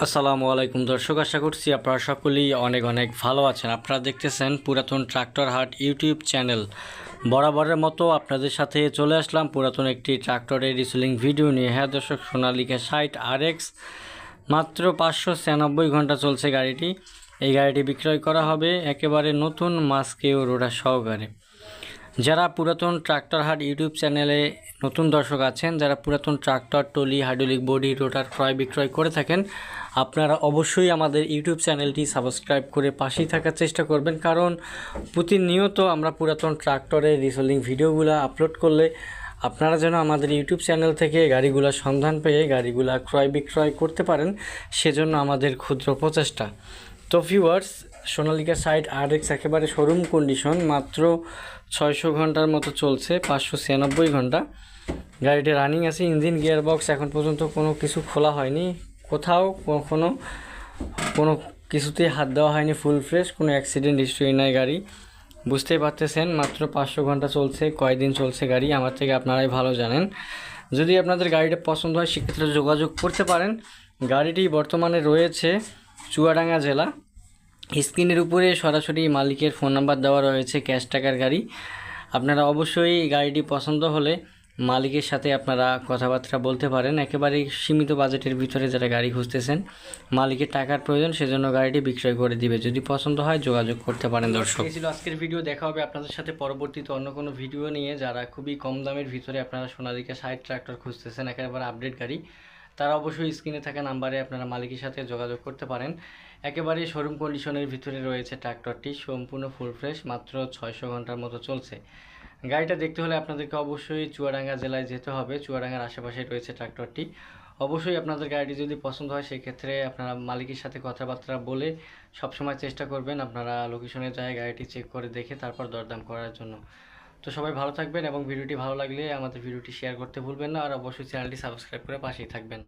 আসসালামু আলাইকুম দর্শক, আশা করছি আপনারা সকলেই অনেক অনেক ভালো আছেন। আপনারা দেখতেছেন পুরাতন ট্রাক্টর হাট ইউটিউব চ্যানেল। বরাবরের মতো আপনাদের সাথে চলে আসলাম পুরাতন একটি ট্রাক্টরের রিসেলিং ভিডিও নিয়ে। হ্যাঁ দর্শক, সোনালিকা ষাট আর এক্স মাত্র পাঁচশো ছিয়ানব্বই ঘণ্টা চলছে গাড়িটি। এই গাড়িটি বিক্রয় করা হবে একেবারে নতুন মাস্কে ও রোডার সহকারে। যারা পুরাতন ট্রাক্টর হাট ইউটিউব চ্যানেলে নতুন দর্শক আছেন, যারা পুরাতন tractor trolley hydraulic body, rotor ক্রয় বিক্রয় করে থাকেন আপনারা অবশ্যই আমাদের ইউটিউব চ্যানেলটি সাবস্ক্রাইব করে পাশেই থাকার চেষ্টা করবেন, কারণ প্রতিনিয়ত আমরা পুরাতন ট্রাক্টরের রিসোলিং ভিডিওগুলো আপলোড করলে আপনারা যেন আমাদের ইউটিউব চ্যানেল থেকে গাড়িগুলোর সন্ধান পেয়ে গাড়িগুলা ক্রয় বিক্রয় করতে পারেন, সেজন্য আমাদের ক্ষুদ্র প্রচেষ্টা। তো ভিউয়ার্স সোনালিকা সাইড আর এক্স একেবারে শোরুম কন্ডিশন মাত্র ছয়শো ঘণ্টার মতো চলছে, পাঁচশো ছিয়ানব্বই ঘণ্টা। গাড়িটি রানিং আছে ইঞ্জিন গিয়ার বক্স এখন পর্যন্ত কোনো কিছু খোলা হয়নি। কোথাও কখনো কোনো কিছুতেই হাত দেওয়া হয়নি ফুল ফ্রেশ কোনো অ্যাক্সিডেন্ট হিস্ট্রি নাই গাড়ি। বুঝতেই পারতেছেন, মাত্র পাঁচশো ঘণ্টা চলছে, কয়দিন চলছে গাড়ি, আমার থেকে আপনারাই ভালো জানেন। যদি আপনাদের গাড়িটা পছন্দ হয়, সেক্ষেত্রে যোগাযোগ করতে পারেন। গাড়িটি বর্তমানে রয়েছে চুয়াডাঙ্গা জেলা। স্ক্রিনের উপরে সরাসরি মালিকের ফোন নাম্বার দেওয়া রয়েছে ক্যাশ টাকার গাড়ি। আপনারা অবশ্যই গাড়িটি পছন্দ হলে মালিকের সাথে আপনারা কথাবার্তা বলতে পারেন। একেবারে সীমিত বাজেটের ভিতরে যারা গাড়ি খুঁজতেছেন মালিকের টাকার প্রয়োজন সেজন্য গাড়িটি বিক্রয় করে দিবে। যদি পছন্দ হয় যোগাযোগ করতে পারেন দর্শক। এই ছিল আজকের ভিডিও। দেখা হবে আপনাদের সাথে পরবর্তীতে অন্য কোনো ভিডিও নিয়ে। যারা খুবই কম দামের ভিতরে আপনারা সোনালিকা সাইড ট্রাক্টর খুঁজতেছেন একেবারে আপডেট গাড়ি তারা অবশ্যই স্ক্রিনে থাকা নাম্বারে আপনারা মালিকের সাথে যোগাযোগ করতে পারেন। একেবারে শোরুম কন্ডিশনের ভিতরে রয়েছে ট্রাক্টরটি সম্পূর্ণ ফুল ফ্রেশ মাত্র ছয়শো ঘণ্টার মতো চলছে। গাড়িটা দেখতে হলে আপনাদেরকে অবশ্যই চুয়াডাঙ্গা জেলায় যেতে হবে। চুয়াডাঙ্গার আশেপাশে রয়েছে ট্রাক্টরটি। অবশ্যই আপনাদের গাড়িটি যদি পছন্দ হয়, সেক্ষেত্রে আপনারা মালিকের সাথে কথাবার্তা বলে সবসময় চেষ্টা করবেন আপনারা লোকেশনে যায় গাড়িটি চেক করে দেখে তারপর দরদাম করার জন্য। তো সবাই ভালো থাকবেন এবং ভিডিওটি ভালো লাগলে আমাদের ভিডিওটি শেয়ার করতে ভুলবেন না। আর অবশ্যই চ্যানেলটি সাবস্ক্রাইব করে পাশেই থাকবেন।